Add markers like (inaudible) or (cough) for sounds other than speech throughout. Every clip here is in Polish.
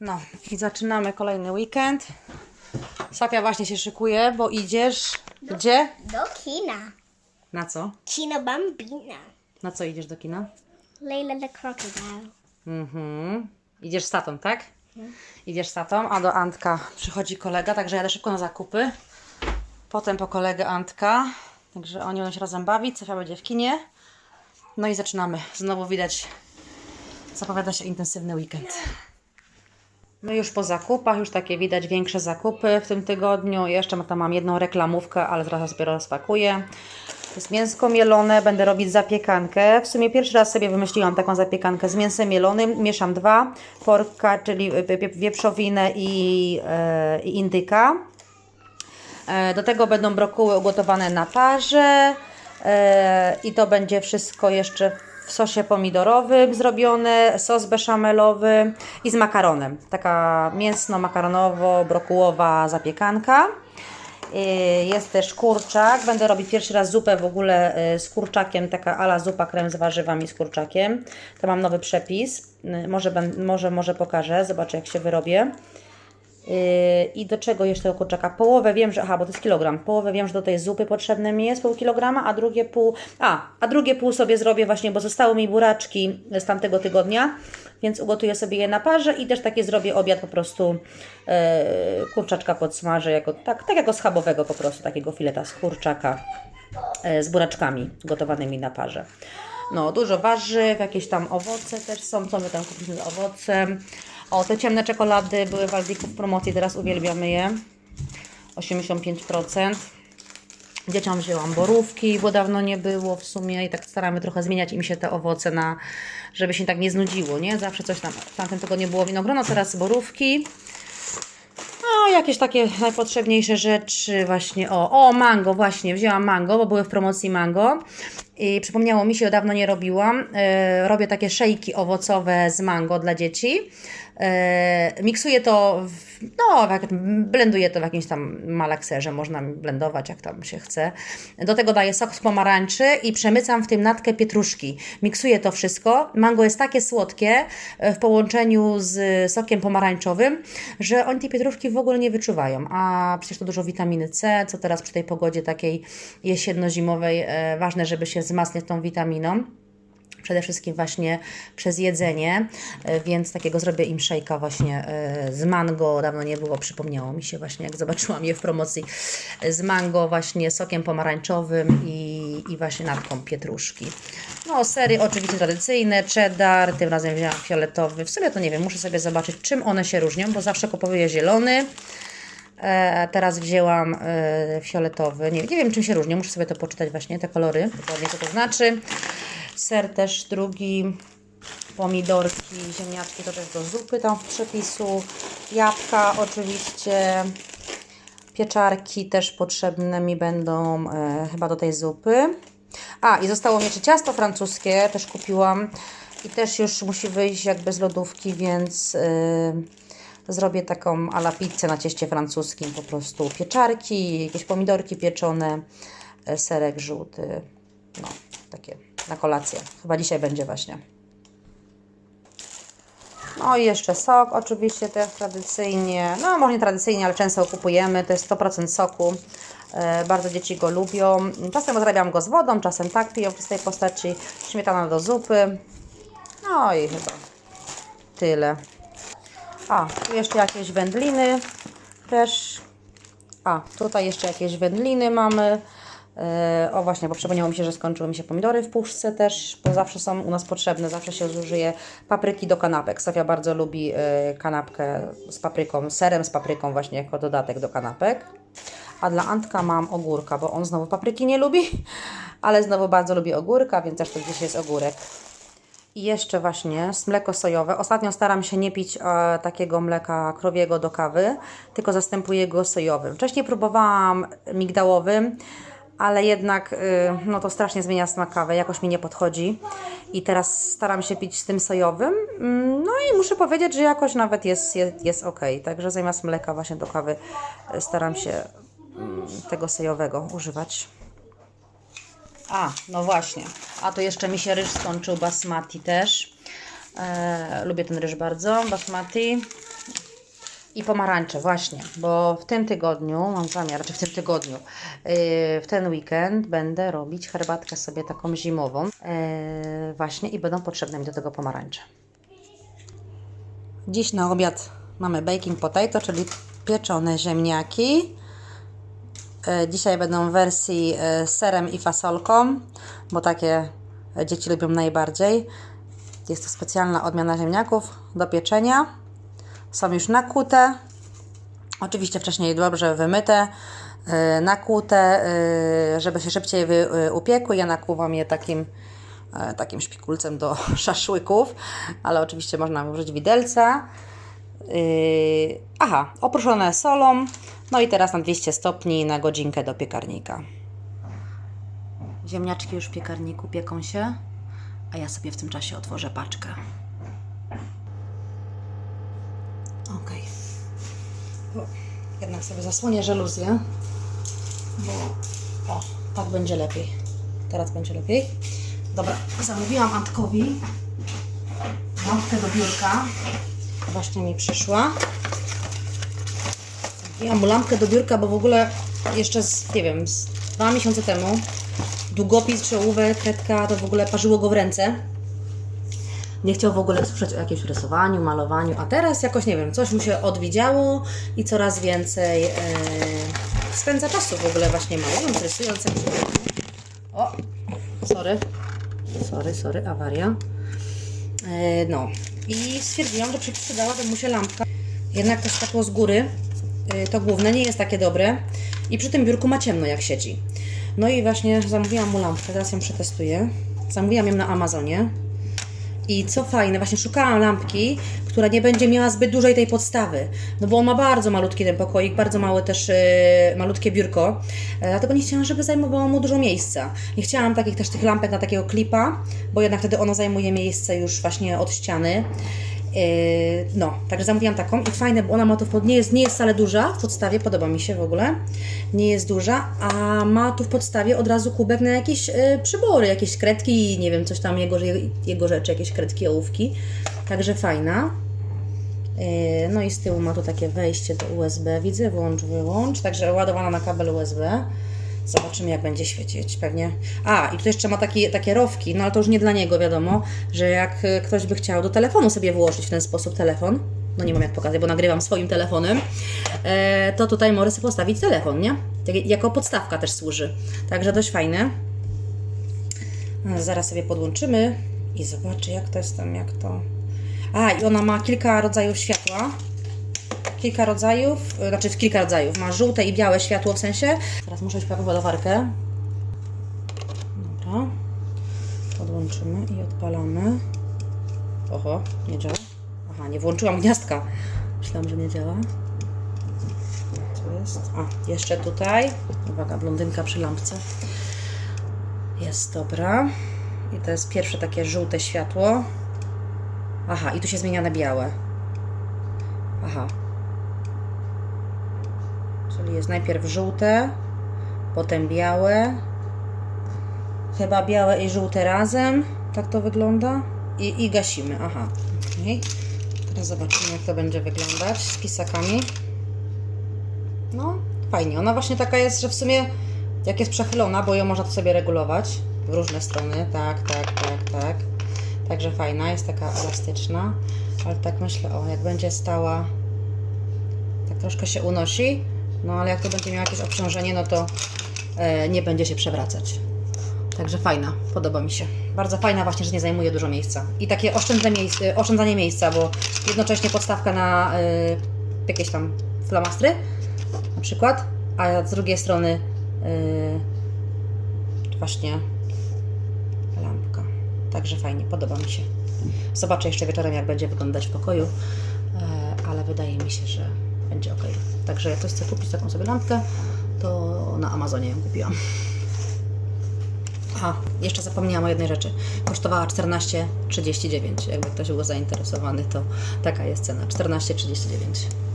No i zaczynamy kolejny weekend. Sofia właśnie się szykuje, bo idziesz gdzie? Do kina. Na co? Kino Bambina. Na co idziesz do kina? Layla the Crocodile. Mhm. Idziesz z tatą, tak? Idziesz z tatą, a do Antka przychodzi kolega, także jadę szybko na zakupy. Potem po kolegę Antka. Także oni będą się razem bawić, Sofia będzie w kinie. No i zaczynamy. Znowu widać, zapowiada się intensywny weekend. My już po zakupach, już takie widać większe zakupy w tym tygodniu. Jeszcze tam mam jedną reklamówkę, ale zaraz dopiero rozpakuję. To jest mięsko mielone, będę robić zapiekankę. W sumie pierwszy raz sobie wymyśliłam taką zapiekankę z mięsem mielonym. Mieszam dwa, porka, czyli wie- wieprzowinę i, e, indyka. E, Do tego będą brokuły ugotowane na parze e, i to będzie wszystko jeszcze w sosie pomidorowym zrobione, sos beszamelowy i z makaronem. Taka mięsno-makaronowo-brokułowa zapiekanka. Jest też kurczak. Będę robić pierwszy raz zupę w ogóle e, z kurczakiem, taka ala zupa krem z warzywami z kurczakiem. To mam nowy przepis. E, Może, może, może pokażę, zobaczę jak się wyrobię. Yy, I do czego jeszcze tego kurczaka? Połowę wiem, że. Aha, bo to jest kilogram. Połowę wiem, że do tej zupy potrzebne mi jest pół kilograma, a drugie pół. A, a drugie pół sobie zrobię właśnie, bo zostały mi buraczki z tamtego tygodnia, więc ugotuję sobie je na parze i też takie zrobię obiad po prostu yy, kurczaczka podsmażę, jako, tak, tak jako schabowego po prostu, takiego fileta z kurczaka e, z buraczkami gotowanymi na parze. No, dużo warzyw, jakieś tam owoce też są. Co my tam kupiliśmy za owoce? O, te ciemne czekolady były w Aldiku w promocji, teraz uwielbiamy je. 85%. Dzieciom wzięłam borówki, bo dawno nie było w sumie i tak staramy trochę zmieniać im się te owoce na, żeby się tak nie znudziło, nie? Zawsze coś tam, w tamtym tygodniu było winogrono, teraz borówki. No, jakieś takie najpotrzebniejsze rzeczy właśnie. O, o, mango, właśnie, wzięłam mango, bo były w promocji mango. I przypomniało mi się, dawno nie robiłam. E, robię takie szejki owocowe z mango dla dzieci. E, miksuję to, w, no, blenduję to w jakimś tam malakserze, można blendować jak tam się chce. Do tego daję sok z pomarańczy i przemycam w tym natkę pietruszki. Miksuję to wszystko. Mango jest takie słodkie e, w połączeniu z sokiem pomarańczowym, że oni tej pietruszki w ogóle nie wyczuwają. A przecież to dużo witaminy C, co teraz przy tej pogodzie takiej jesienno-zimowej e, ważne, żeby się wzmacniać tą witaminą. Przede wszystkim właśnie przez jedzenie, e, więc takiego zrobię im szejka właśnie e, z mango. Dawno nie było, przypomniało mi się właśnie, jak zobaczyłam je w promocji e, z mango, właśnie sokiem pomarańczowym i, i właśnie natką pietruszki. No, sery oczywiście tradycyjne, cheddar, tym razem wzięłam fioletowy. W sumie to nie wiem, muszę sobie zobaczyć, czym one się różnią, bo zawsze kupuję zielony. Teraz wzięłam fioletowy. Nie, nie wiem, czym się różni. Muszę sobie to poczytać właśnie, te kolory. Dokładnie co to znaczy. Ser też drugi. Pomidorki, ziemniaczki to też do zupy tam w przepisu. Jabłka oczywiście. Pieczarki też potrzebne mi będą e, chyba do tej zupy. A, i zostało mi jeszcze ciasto francuskie, też kupiłam. I też już musi wyjść jakby z lodówki, więc e, zrobię taką ala pizzę na cieście francuskim. Po prostu pieczarki, jakieś pomidorki pieczone, e, serek żółty. No, takie na kolację. Chyba dzisiaj będzie właśnie. No i jeszcze sok, oczywiście też tradycyjnie, no może nie tradycyjnie, ale często kupujemy, to jest 100% soku. E, bardzo dzieci go lubią. Czasem rozrabiam go z wodą, czasem tak piję w czystej postaci. Śmietana do zupy. No i chyba tyle. A, tu jeszcze jakieś wędliny też. A, tutaj jeszcze jakieś wędliny mamy. E, o właśnie, bo przypomniało mi się, że skończyły mi się pomidory w puszce też, bo zawsze są u nas potrzebne, zawsze się zużyje papryki do kanapek. Sofia bardzo lubi e, kanapkę z papryką, serem z papryką właśnie jako dodatek do kanapek. A dla Antka mam ogórka, bo on znowu papryki nie lubi, (laughs) ale znowu bardzo lubi ogórka, więc też to gdzieś jest ogórek. I jeszcze właśnie mleko sojowe. Ostatnio staram się nie pić e, takiego mleka krowiego do kawy, tylko zastępuję go sojowym. Wcześniej próbowałam migdałowym, ale jednak y, no to strasznie zmienia smak kawy, jakoś mi nie podchodzi. I teraz staram się pić z tym sojowym. Mm, No i muszę powiedzieć, że jakoś nawet jest, jest, jest ok. Także zamiast mleka właśnie do kawy y, staram się mm, tego sojowego używać. A, no właśnie. A to jeszcze mi się ryż skończył basmati też. E, lubię ten ryż bardzo, basmati. I pomarańcze, właśnie, bo w tym tygodniu mam zamiar, czy w tym tygodniu, yy, w ten weekend będę robić herbatkę sobie taką zimową, yy, właśnie i będą potrzebne mi do tego pomarańcze. Dziś na obiad mamy baking potato, czyli pieczone ziemniaki. E, Dzisiaj będą w wersji z serem i fasolką, bo takie dzieci lubią najbardziej. Jest to specjalna odmiana ziemniaków do pieczenia. Są już nakute. Oczywiście wcześniej dobrze wymyte, e, nakute, e, żeby się szybciej e, upiekły. Ja nakłuwam je takim, takim szpikulcem do (laughs) szaszłyków, ale oczywiście można użyć widelca. Aha, oprószone solą. No i teraz na 200 stopni na godzinkę do piekarnika. Ziemniaczki już w piekarniku pieką się, a ja sobie w tym czasie otworzę paczkę. Jednak sobie zasłonię żaluzję, bo o, tak będzie lepiej. Teraz będzie lepiej. Dobra, zamówiłam Antkowi lampkę do biurka. Właśnie mi przyszła. Ja mu lampkę do biurka, bo w ogóle jeszcze z, nie wiem, z dwa miesiące temu długopis czy ołówek, kredka, to w ogóle parzyło go w ręce. Nie chciał w ogóle słyszeć o jakimś rysowaniu, malowaniu, a teraz jakoś, nie wiem, coś mu się odwidziało i coraz więcej e, spędza czasu w ogóle właśnie malując, rysując. jakieś- O, sorry, sorry, sorry, awaria. E, No i stwierdziłam, że przydałaby mu się lampka. Jednak to światło z góry, e, to główne, nie jest takie dobre i przy tym biurku ma ciemno jak siedzi. No i właśnie zamówiłam mu lampkę, teraz ją przetestuję. Zamówiłam ją na Amazonie. I co fajne, właśnie szukałam lampki, która nie będzie miała zbyt dużej tej podstawy. No bo on ma bardzo malutki ten pokoik, bardzo małe też e, malutkie biurko. E, dlatego nie chciałam, żeby zajmowało mu dużo miejsca. Nie chciałam takich też tych lampek na takiego klipa, bo jednak wtedy ono zajmuje miejsce już właśnie od ściany. Yy, no, także zamówiłam taką i fajne, bo ona ma tu w pod... nie jest, nie jest wcale duża w podstawie, podoba mi się w ogóle, nie jest duża, a ma tu w podstawie od razu kubek na jakieś yy, przybory, jakieś kredki, nie wiem, coś tam jego, jego rzeczy, jakieś kredki, ołówki, także fajna. Yy, No i z tyłu ma tu takie wejście do USB, widzę, włącz, wyłącz, także ładowana na kabel USB. Zobaczymy, jak będzie świecić. Pewnie. A, i tu jeszcze ma takie, takie rowki, no ale to już nie dla niego, wiadomo, że jak e, ktoś by chciał do telefonu sobie włożyć w ten sposób telefon, no nie mam jak pokazać, bo nagrywam swoim telefonem, e, to tutaj może sobie postawić telefon, nie? Tak, jako podstawka też służy. Także dość fajne. E, Zaraz sobie podłączymy i zobaczę, jak to jest tam, jak to. A, i ona ma kilka rodzajów światła kilka rodzajów, y, znaczy kilka rodzajów. Ma żółte i białe światło w sensie. Teraz muszę iść po ładowarkę. Dobra. Podłączymy i odpalamy. Oho, nie działa. Aha, nie włączyłam gniazdka. Myślałam, że nie działa. Co jest? A, jeszcze tutaj. Uwaga, blondynka przy lampce. Jest, dobra. I to jest pierwsze takie żółte światło. Aha, i tu się zmienia na białe. Aha, Czyli jest najpierw żółte, potem białe. Chyba białe i żółte razem. Tak to wygląda. I, i gasimy. Aha. Okay. Teraz zobaczymy, jak to będzie wyglądać z pisakami. No, fajnie. Ona właśnie taka jest, że w sumie jak jest przechylona, bo ją można to sobie regulować w różne strony. Tak, tak, tak, tak. Także fajna, jest taka elastyczna. Ale tak myślę, o, jak będzie stała, tak troszkę się unosi, no ale jak to będzie miało jakieś obciążenie, no to e, nie będzie się przewracać. Także fajna, podoba mi się. Bardzo fajna właśnie, że nie zajmuje dużo miejsca. I takie oszczędzanie, e, oszczędzanie miejsca, bo jednocześnie podstawka na e, jakieś tam flamastry na przykład, a z drugiej strony e, właśnie lampka. Także fajnie, podoba mi się. Zobaczę jeszcze wieczorem, jak będzie wyglądać w pokoju, ale wydaje mi się, że będzie ok. Także jak ktoś chce kupić taką sobie lampkę, to na Amazonie ją kupiłam. Aha, jeszcze zapomniałam o jednej rzeczy. Kosztowała 14,39. Jakby ktoś był zainteresowany, to taka jest cena. 14,39.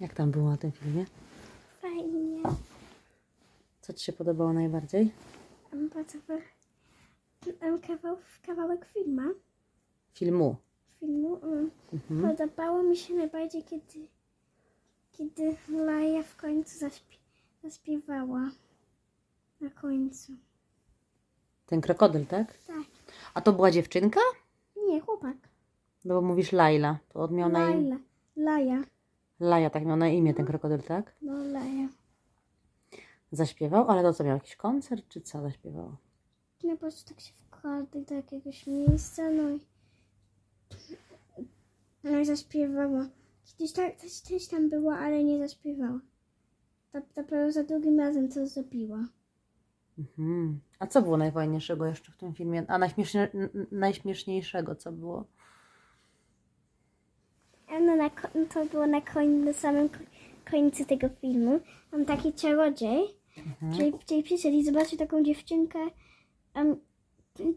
Jak tam było na tym filmie? Fajnie. Co Ci się podobało najbardziej? Bardzo kawał, kawałek filmu. Filmu. filmu um, Mhm. podobało mi się najbardziej, kiedy, kiedy Laja w końcu zaśpie, zaśpiewała. Na końcu. Ten krokodyl, tak? Tak. A to była dziewczynka? Nie, chłopak. No bo mówisz Laila. To on miał. Laila. Laja. Laja, tak miał na imię ten krokodyl, tak? No, Laja. Zaśpiewał, ale to co, miał jakiś koncert, czy co zaśpiewał? No po prostu tak się wkładł do jakiegoś miejsca, no i, no i zaśpiewała. Kiedyś tak, coś, coś tam było, ale nie zaśpiewała. To dopiero za drugim razem to zrobiła. Mhm. A co było najfajniejszego jeszcze w tym filmie? A najśmiesznie... najśmieszniejszego co było? No, na, no to było na, koń, na samym ko- końcu tego filmu. Tam taki czarodziej, czyli, czyli przyszedł i zobaczył taką dziewczynkę, um,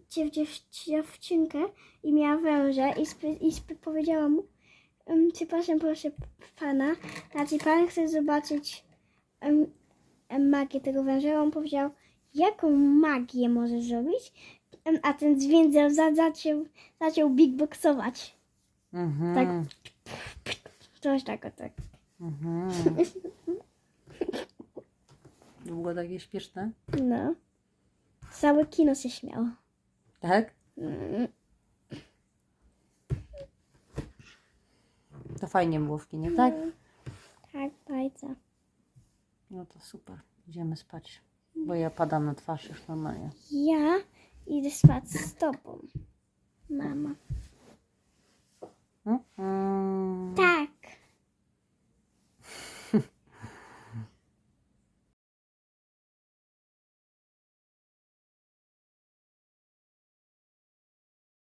dziew, dziew, dziewczynkę i miała węża i, spy, i powiedziała mu, um, przepraszam proszę pana, znaczy pan chce zobaczyć um, magię tego węża? On powiedział, jaką magię może zrobić? Um, a ten zwiędzel za, zaczął, zaczął beatboxować. Mhm. Tak. Coś takiego, tak. Mhm. Było takie śpieszne? No. Całe kino się śmiało. Tak? Mm, To fajnie było w kinie, tak? Tak, bardzo. No to super. Idziemy spać. Bo ja padam na twarz już normalnie. Ja idę spać z tobą. Mama. Mhm. Tak.